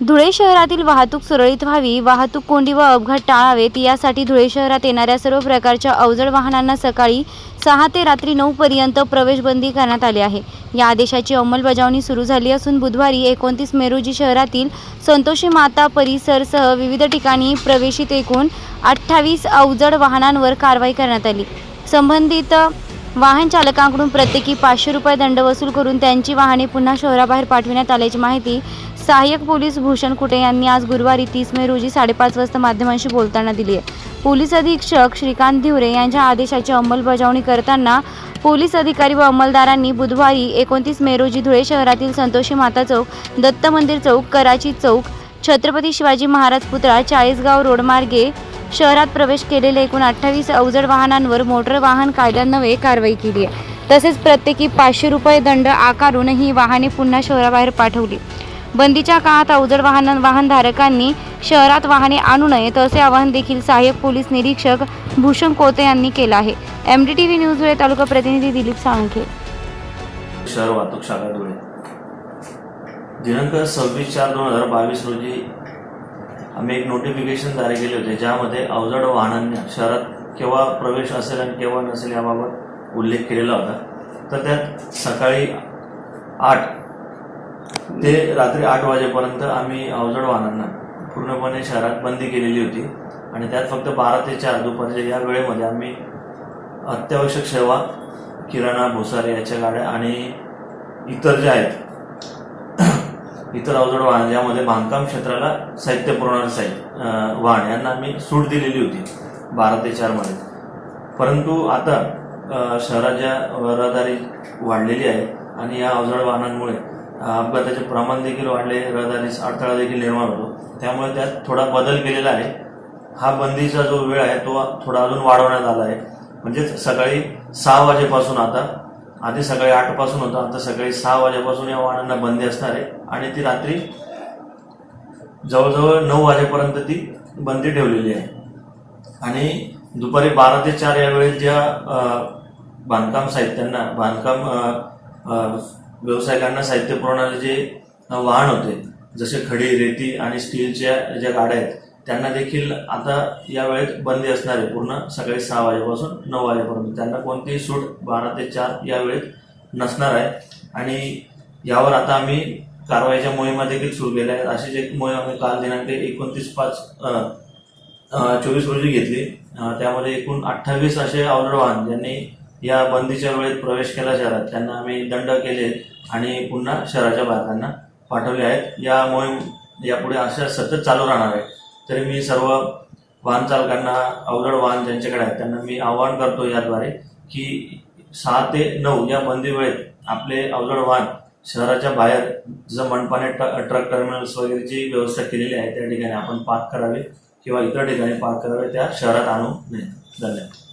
धुळे शहरातील वाहतूक सुरळीत व्हावी वाहतूक कोंडी व अपघात टाळावेत यासाठी धुळे शहरात येणाऱ्या सर्व प्रकारच्या अवजड वाहनांना सकाळी सहा ते रात्री नऊ पर्यंत प्रवेशबंदी करण्यात आली आहे. या आदेशाची अंमलबजावणी सुरू झाली असून बुधवारी एकोणतीस मे रोजी शहरातील संतोषी माता परिसरसह विविध ठिकाणी प्रवेशित एकूण अठ्ठावीस अवजड वाहनांवर कारवाई करण्यात आली. संबंधित वाहन चालकांकडून प्रत्येकी पाचशे रुपये दंड वसूल करून त्यांची वाहने पुन्हा शहराबाहेर पाठविण्यात आल्याची माहिती सहाय्यक पोलीस भूषण कुटे यांनी आज गुरुवारी तीस मे रोजी साडेपाच वाजता माध्यमांशी बोलताना दिली आहे. पोलीस अधीक्षक श्रीकांत धिवरे यांच्या आदेशाची अंमलबजावणी करताना पोलीस अधिकारी व अंमलदारांनी बुधवारी एकोणतीस मे रोजी धुळे शहरातील संतोषी माता चौक दत्त मंदिर चौक कराची चौक छत्रपती शिवाजी महाराज पुतळा चाळीसगाव रोडमार्गे शहरात प्रवेश केलेले एकूण अठ्ठावीस अवजड वाहनांवर मोटर वाहन कायद्यान्वये कारवाई केली आहे. तसेच प्रत्येकी पाचशे रुपये दंड आकारून ही वाहने पुन्हा शहराबाहेर पाठवली. बंदीच्या काळात अवजड वाहन वाहनधारकांनी शहरात वाहने आणू नयेत असे आवाहन देखील सहाय्यक पोलीस निरीक्षक भूषण कोते यांनी केलं आहे. M D T V news Dhule taluka प्रतिनिधी दिलीप साळुंखे. शहर वाहतूक शाखा धुळे. दिनांक सव्वीस चार दोन हजार बावीस रोजी आम्ही एक नोटिफिकेशन जारी केले होते ज्यामध्ये अवजड वाहनांना शहरात केव्हा प्रवेश असेल आणि केव्हा नसेल याबाबत उल्लेख केलेला होता. तर त्यात सकाळी आठ ते रात्री आठ वाजेपर्यंत आम्ही अवजड वाहनांना पूर्णपणे शहरात बंदी केलेली होती. आणि त्यात फक्त बारा ते चार दुपारच्या या वेळेमध्ये आम्ही अत्यावश्यक सेवा किराणा भुसारे याच्या गाड्या आणि इतर ज्या आहेत इतर अवजड वाहन ज्यामध्ये बांधकाम क्षेत्राला साहित्य पुरवणारे साहित्य वाहन यांना आम्ही सूट दिलेली होती बारा ते चारमध्ये परंतु आता शहराच्या रहदारी वाढलेली आहे आणि या अवजड वाहनांमुळे अपघाताचे प्रमाण देखील वाढले रहदारीस अडथळा देखील निर्माण होतो. त्यामुळे त्यात थोडा बदल केलेला आहे. हा बंदीचा जो वेळ आहे तो थोडा अजून वाढवण्यात आला आहे. म्हणजेच सकाळी सहा वाजेपासून आता आधी सकाळी आठपासून होतं आता सकाळी सहा वाजेपासून या वाहनांना बंदी असणार आहे. आणि ती रात्री जवळजवळ नऊ वाजेपर्यंत ती बंदी ठेवलेली आहे. आणि दुपारी बारा ते चार यावेळी ज्या बांधकाम साहित्यांना बांधकाम व्यावसायिकांना साहित्य पुरवणारे जे वाहन होते जसे खडी रेती आणि स्टीलच्या ज्या गाड्या आहेत त्यांना देखील आता या वेळेत बंदी असणार आहे. पूर्ण सकाळी सहा वाजेपासून नऊ वाजेपर्यंत. त्यांना कोणतीही सूट बारा ते चार या वेळेत नसणार आहे. आणि यावर आता आम्ही कारवाईच्या मोहिमा देखील सुरू केल्या आहेत. अशीच एक मोहीम आम्ही काल दिनांक एकोणतीस पाच चोवीस रोजी घेतली. त्यामध्ये एकूण अठ्ठावीस असे अवजड वाहन ज्यांनी या बंदीच्या वेळेत प्रवेश केला शहरात. त्यांना आम्ही दंड केले आणि पुन्हा शहराच्या बाहेरांना पाठवले आहेत. या मोहीम यापुढे अशा सतत चालू राहणार आहे. तरी मी सर्व वाहन चालकांना अवघड वाहन ज्यांच्याकडे आहेत त्यांना मी आवाहन करतो याद्वारे की सहा ते नऊ या बंदी वेळेत आपले अवजड वाहन शहराच्या बाहेर जसं मनपाने ट्र- ट्रक टर्मिनल्स वगैरेची व्यवस्था केलेली आहे त्या ठिकाणी आपण पार्क करावे किंवा इतर ठिकाणी पार्क करावे त्या शहरात आणू नये. धन्यवाद.